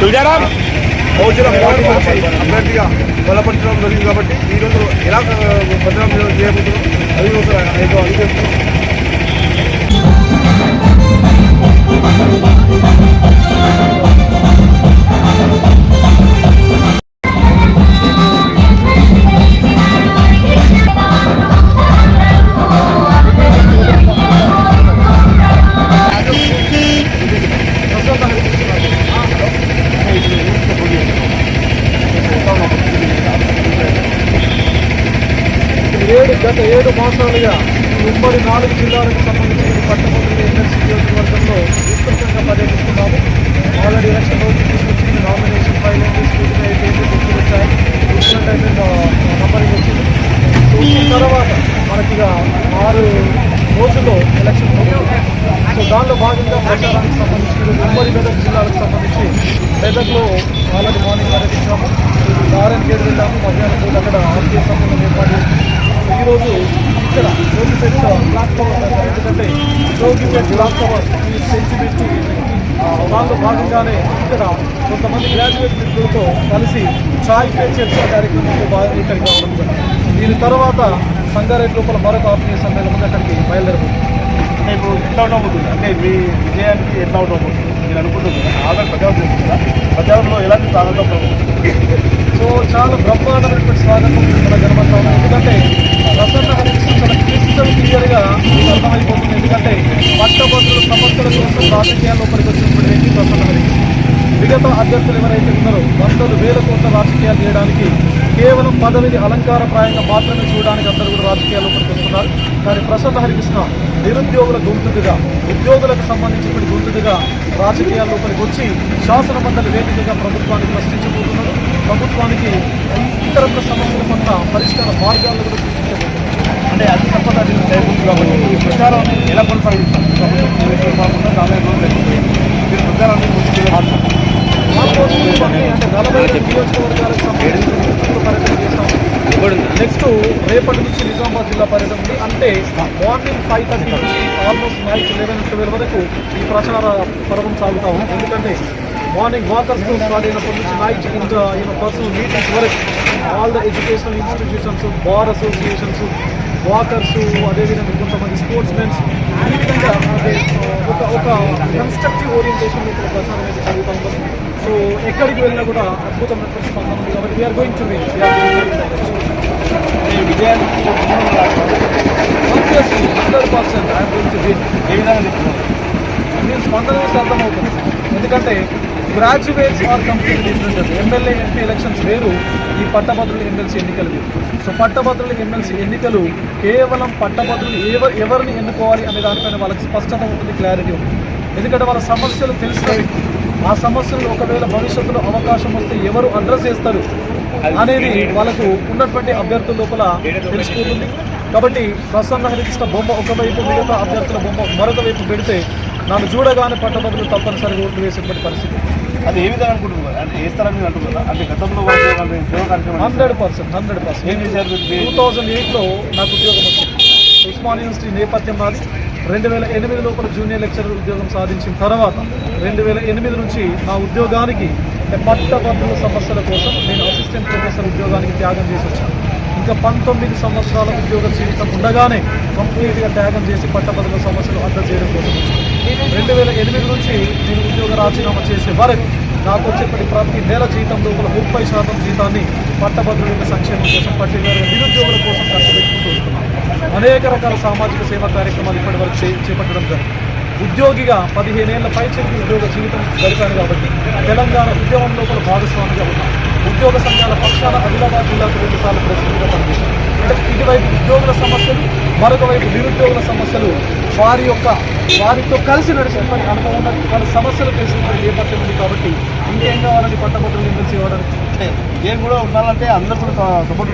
తుజారాం బహుజన అభ్యర్థిగా బలపరచడం జరిగింది కాబట్టి ఈరోజు ఎలా భద్రం చేయబోతున్నాం అది ఒక ఏదో అధికారులు గత ఏడు మాసాలుగా ఈ ఉమ్మడి నాలుగు జిల్లాలకు సంబంధించిన పట్టభద్రుల ఎన్ఎస్సీ నియోజకవర్గంలో విస్తృతంగా పర్యటిస్తున్నాము ఆల్రెడీ ఎలక్షన్ రోజు తీసుకొచ్చింది నామినేషన్ ఫైల్ అయింది స్కూటీ అయిపోయింది గుర్తులు వచ్చాయి. గుర్తులంటే నంబరింగ్ వచ్చింది సో తర్వాత మనకి ఆరు రోజుల్లో ఎలక్షన్ సో దానిలో భాగంగా ప్రచారానికి సంబంధించి ఈరోజు ఉమ్మడి మెదక్ జిల్లాలకు సంబంధించి మెదక్లో ఆల్రెడీ మార్నింగ్ పర్యటించాము నారాయణ గేట్ వెళ్ళాము. మధ్యాహ్నం పూట అక్కడ ఆర్టీఏ సంబంధం ఏర్పాటు చేసి ఈరోజు ఇక్కడ జోగిపేట దగ్గర ఎందుకంటే జోగిపేట టవర్ ఈ సెంటిమెంట్ దాంట్లో భాగంగానే ఇక్కడ కొంతమంది గ్రాడ్యుయేట్ మిత్రులతో కలిసి చాయ్ పే చర్చ కార్యక్రమంలో భాగంగా ఇక్కడికి రావడం దీని తర్వాత సంగారెడ్డి లోపల మరొక ఆత్మీయ సమ్మేళనం ఉంది అక్కడికి బయలుదేరబోతుంది ఇప్పుడు ఎట్లా ఉండబోతుంది అంటే మీ విజయానికి ఎట్లా ఉండబోతుంది మీరు అనుకుంటున్నారు ఆధార్ ప్రచారం చేస్తుందా ప్రచారంలో ఎలాంటి స్వాగతం? సో చాలా బ్రహ్మాండమైనటువంటి స్వాగతం మన జనమంతా ఉంది. ఎందుకంటే చాలా క్రిస్టల్ క్లియర్గా అర్థమైపోతుంది. ఎందుకంటే పట్టభద్రుల సమస్యల కోసం రాజకీయాల్లోపలికి వచ్చినప్పుడు వ్యక్తి ప్రసన్న విగత మిగతా అభ్యర్థులు ఎవరైతే ఉన్నారో వందలు వేల కోట్ల రాజకీయాలు చేయడానికి కేవలం పదవిని అలంకారప్రాయంగా మాత్రమే చూడడానికి అందరూ కూడా రాజకీయాల్లోపలికి వస్తున్నారు. కానీ ప్రసన్న హరికృష్ణ నిరుద్యోగుల గొంతుగా ఉద్యోగులకు సంబంధించిన గొంతుగా రాజకీయాల్లోపలికి వచ్చి శాసన మండలి వేదికగా ప్రభుత్వానికి ప్రశ్నించబోతున్నారు. ప్రభుత్వానికి ఇతరత్ర సమస్యల పట్ల పరిష్కార మార్గాలను కూడా సృష్టించబోతున్నారు అంటే అతి తప్పదు అది జరుగుతుంది కాబట్టి ఈ ప్రచారం ఎలా కొనసాగిస్తారు? కాకుండా నాలుగు మీరు ప్రచారాన్ని ముందుకు ఆల్మోస్ట్ నెక్స్ట్ రేపటి నుంచి నిజామాబాద్ జిల్లా పర్యటన ఉంది అంటే మార్నింగ్ ఫైవ్ థర్టీ నుంచి ఆల్మోస్ట్ నైట్ లెవెన్ ట్వెల్వ్ వరకు ఈ ప్రచార పర్వం సాగుతా ఎందుకంటే మార్నింగ్ వాకర్స్ స్టార్ట్ అయినప్పటి నుంచి నైట్ ఇంకా ఈయన పర్సనల్ మీటింగ్స్ వరకు all the educational institutions bar associations walkers అదేవిధంగా కొంతమంది స్పోర్ట్స్ మెన్స్ ఈ విధంగా అంటే ఒక ఒక కన్స్ట్రక్టివ్ ఓరియంటేషన్ ఇక్కడ ప్రసారం అయితే జరుగుతూ ఉంటుంది సో ఎక్కడికి వెళ్ళినా కూడా అద్భుతమైనటువంటి స్పందన ఉంది కాబట్టి వీఆర్ గోయింగ్ టు విన్ విజయానికి hundred percent I'm going to win ఏ విధంగా నేను స్పందన అర్థమవుతుంది ఎందుకంటే graduates are complete different MLA MP elections వేరు. ఈ పట్టభద్రుల ఎమ్మెల్సీ ఎన్నికలు వేరు. సో పట్టభద్రుల ఎమ్మెల్సీ ఎన్నికలు కేవలం పట్టభద్రులు ఎవరు ఎవరిని ఎన్నుకోవాలి అనే దానిపైన వాళ్ళకి స్పష్టత ఉంటుంది క్లారిటీ ఉంటుంది. ఎందుకంటే వాళ్ళ సమస్యలు తెలుస్తాయి ఆ సమస్యలు ఒకవేళ భవిష్యత్తులో అవకాశం వస్తే ఎవరు అడ్రస్ చేస్తారు అనేది వాళ్ళకు ఉన్నటువంటి అభ్యర్థుల లోపల తెలిసిపోతుంది. కాబట్టి ప్రసన్న హరికృష్ణ బొమ్మ ఒకవైపు మిగతా అభ్యర్థుల బొమ్మ మరొక వైపు పెడితే నన్ను చూడగానే పట్టభద్రులు తప్పనిసరిగా ఓట్లు వేసేటువంటి పరిస్థితి. అది ఏ విధంగా అనుకుంటున్నారు? అంటే ఏ స్థలం మీద అనుకుంటున్నారా? అంటే గతంలో సేవ కార్యక్రమం హండ్రెడ్ పర్సెంట్ హండ్రెడ్ ఏం పర్సెంట్ చేశారు? టూ థౌజండ్ ఎయిట్లో నాకు ఉద్యోగం వచ్చింది. ఉస్మాన్ యూనివర్సిటీ నేపథ్యం నాది. రెండు వేల ఎనిమిది లోపల జూనియర్ లెక్చరర్ ఉద్యోగం సాధించిన తర్వాత రెండు వేల ఎనిమిది నుంచి నా ఉద్యోగానికి పట్టభద్రుల సమస్యల కోసం నేను అసిస్టెంట్ ప్రొఫెసర్ ఉద్యోగానికి త్యాగం చేసి వచ్చాను. ఇంకా పంతొమ్మిది సంవత్సరాల ఉద్యోగ జీవితం ఉండగానే కంప్లీట్గా త్యాగం చేసి పట్టభద్రుల సమస్యలు అర్థం చేయడం కోసం రెండు వేల ఎనిమిది నుంచి నేను ఉద్యోగ రాజీనామా చేసే వరకు నాకు వచ్చేప్పటి ప్రతి నెల జీతం లోపల ముప్పై శాతం జీతాన్ని పట్టభద్రుల సంక్షేమం కోసం పర్టికులర్గా నిరుద్యోగుల కోసం ఖర్చు పెట్టుకుంటూ అనేక రకాల సామాజిక సేవా కార్యక్రమాలు ఇప్పటి వరకు చేపట్టడం జరిగింది. ఉద్యోగిగా పదిహేనేళ్ళ పైచలకు ఉద్యోగ జీవితం గడిపాను కాబట్టి తెలంగాణ ఉద్యమం లోపల భాగస్వామిగా ఉన్నాను. ఉద్యోగ సంఘాల పక్షాన ఆదిలాబాద్ జిల్లాకు రెండుసార్లు ప్రెసిడెంట్గా పనిచేశాను. అంటే ఇటువైపు ఉద్యోగుల సమస్యలు మరొక వైపు నిరుద్యోగుల సమస్యలు వారి యొక్క వారితో కలిసి నడిచినటువంటి అనుభవం ఉన్న వాళ్ళ సమస్యలు తెలిసినటువంటి నేపథ్యం ఉంది కాబట్టి ఇంకేం కావాలని పట్టభద్రులు ఎమ్మెల్సీ ఇవ్వడానికి ఏం కూడా ఉండాలంటే అందరూ కూడా సపోర్ట్.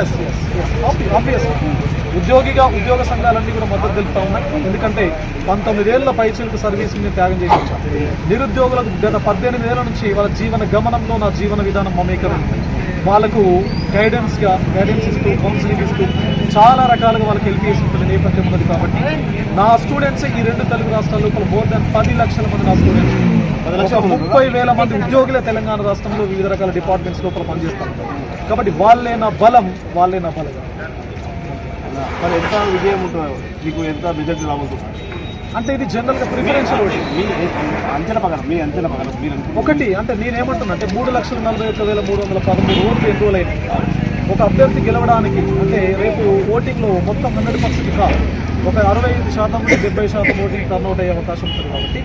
ఎస్ ఎస్ ఆబ్వియస్ ఉద్యోగిగా ఉద్యోగ సంఘాలన్నీ కూడా మద్దతు తెలుపుతా ఉన్నాయి. ఎందుకంటే పంతొమ్మిదేళ్ళ పైచలకు సర్వీసింగ్ త్యాగం చేసి నిరుద్యోగులకు గత పద్దెనిమిది ఏళ్ళ నుంచి వాళ్ళ జీవన గమనంలో నా జీవన విధానం మమేకరం వాళ్ళకు గైడెన్స్గా గైడెన్స్ ఇస్తూ కౌన్సిలింగ్ ఇస్తూ చాలా రకాలుగా వాళ్ళకి హెల్ప్ చేసినటువంటి నేపథ్యం ఉన్నది కాబట్టి నా స్టూడెంట్స్ ఈ రెండు తెలుగు రాష్ట్రాల లోపల మోర్ దాన్ పది లక్షల మంది నా స్టూడెంట్స్ ముప్పై వేల మంది ఉద్యోగులే తెలంగాణ రాష్ట్రంలో వివిధ రకాల డిపార్ట్మెంట్స్ లోపల పనిచేస్తారు. కాబట్టి వాళ్ళే నా బలం వాళ్ళే నా బలం. ఎంత విజయం ఉంటుందో మీకు ఎంత రిజల్ట్ రాబోతుంది? అంటే ఇది జనరల్గా ప్రిఫరెన్షియల్ ఓటింగ్ మీ అంచనా ప్రకారం మీ అంచనా ప్రకారం మీరు. ఒకటి అంటే నేనేమంటున్నా అంటే మూడు లక్షల నలభై ఒక్క వేల మూడు వందల పదమూడు ఓట్లు ఎన్రోల్ అయినాయి. ఒక అభ్యర్థి గెలవడానికి అంటే రేపు ఓటింగ్లో మొత్తం హండ్రెడ్ పర్సెంట్ కాదు. ఒక అరవై ఐదు శాతం నుండి డెబ్బై శాతం ఓటింగ్ టర్న్అవుట్ అయ్యే అవకాశం ఉంటుంది కాబట్టి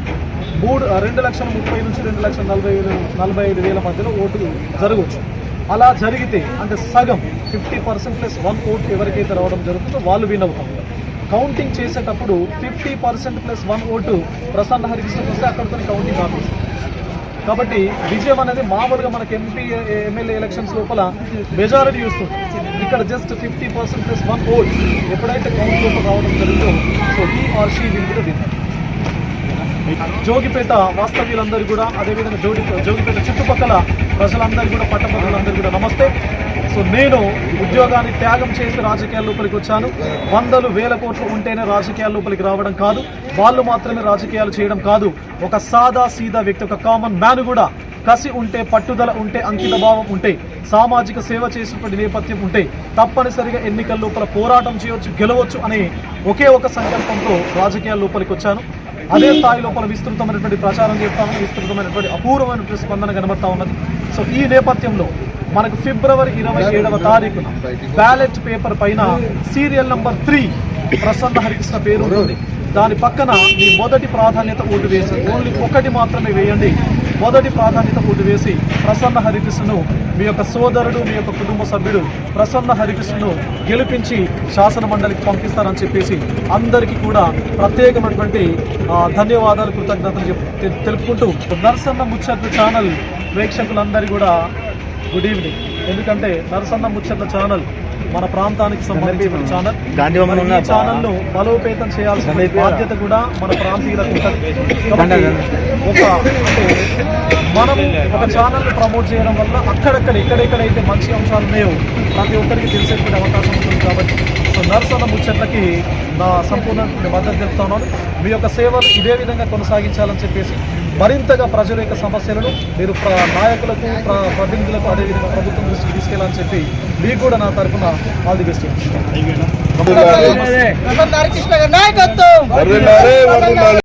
మూడు రెండు లక్షల ముప్పై నుంచి రెండు లక్షల నలభై వేలు నలభై ఐదు వేల మధ్యలో ఓటులు జరగవచ్చు. అలా జరిగితే అంటే సగం fifty percent plus one vote ఎవరికైతే రావడం జరుగుతుందో వాళ్ళు విన్ అవుతారు. కౌంటింగ్ చేసేటప్పుడు fifty percent plus one vote Prasanna హరికృష్ణకి వస్తే అక్కడితో కౌంటింగ్ ఆపేస్తారు కాబట్టి విజయం అనేది మామూలుగా మనకి ఎంపీ ఎమ్మెల్యే ఎలక్షన్స్ లోపల మెజారిటీ చూస్తుంది ఇక్కడ just fifty percent plus one vote ఎప్పుడైతే కౌంట్ లోపల రావడం జరిగిందో సో ఈ ఆర్ షీ విల్ జోగిపేట వాస్తవ్యులందరూ కూడా అదేవిధంగా జోగి జోగిపేట చుట్టుపక్కల ప్రజలందరూ కూడా పట్టభద్రులందరూ కూడా నమస్తే. సో నేను ఉద్యోగాన్ని త్యాగం చేసి రాజకీయాల లోపలికి వచ్చాను. వందలు వేల కోట్లు ఉంటేనే రాజకీయాల లోపలికి రావడం కాదు. వాళ్ళు మాత్రమే రాజకీయాలు చేయడం కాదు. ఒక సాదా సీదా వ్యక్తి ఒక కామన్ మ్యాన్ కూడా కసి ఉంటే పట్టుదల ఉంటే అంకిత భావం ఉంటే సామాజిక సేవ చేసినటువంటి నేపథ్యం ఉంటే తప్పనిసరిగా ఎన్నికల లోపల పోరాటం చేయవచ్చు గెలవచ్చు అనే ఒకే ఒక సంకల్పంతో రాజకీయాల లోపలికి వచ్చాను. అదే స్థాయి లోపల విస్తృతమైనటువంటి ప్రచారం చేస్తామని విస్తృతమైనటువంటి అపూర్వమైనటువంటి స్పందన కనబడతా ఉన్నది. సో ఈ నేపథ్యంలో మనకు ఫిబ్రవరి ఇరవై ఏడవ తారీఖున బ్యాలెట్ పేపర్ పైన serial number three Prasanna Harikrishna పేరు ఉంటుంది దాని పక్కన మీ మొదటి ప్రాధాన్యత ఓటు వేసి ఓన్లీ ఒకటి మాత్రమే వేయండి. మొదటి ప్రాధాన్యత ఓటు వేసి ప్రసన్న హరికృష్ణను మీ యొక్క సోదరుడు మీ యొక్క కుటుంబ సభ్యుడు ప్రసన్న హరికృష్ణను గెలిపించి శాసన మండలికి పంపిస్తారని చెప్పేసి అందరికీ కూడా ప్రత్యేకమైనటువంటి ధన్యవాదాలు కృతజ్ఞతలు తెలుపుకుంటూ నరసన్న ముచ్చట్లు ఛానల్ ప్రేక్షకులందరి కూడా గుడ్ ఈవినింగ్. ఎందుకంటే నరసన్న ముచ్చట్ల ఛానల్ మన ప్రాంతానికి సంబంధించిన ఛానల్. ఈ ఛానల్ను బలోపేతం చేయాల్సిన బాధ్యత కూడా మన ప్రాంతీయులకు ఉంటుంది ఒక మనం ఒక ఛానల్ను ప్రమోట్ చేయడం వల్ల అక్కడక్కడ ఎక్కడెక్కడైతే మంచి అంశాలు ఉన్నాయో ప్రతి ఒక్కరికి తెలిసేటువంటి అవకాశం ఉంటుంది కాబట్టి. సో నర్సన్న ముచ్చట్లకి నా సంపూర్ణ మద్దతు తెలుపుతున్నాను మీ యొక్క సేవలు ఇదే విధంగా కొనసాగించాలని చెప్పేసి మరింతగా ప్రజల యొక్క సమస్యలను మీరు ప్ర- నాయకులకు ప్ర- ప్రతినిధులకు అదేవిధంగా ప్రభుత్వం దృష్టికి తీసుకెళ్ళాలని చెప్పి మీకు కూడా నా తరఫున ఆల్ ది బెస్ట్ నాయకత్వం.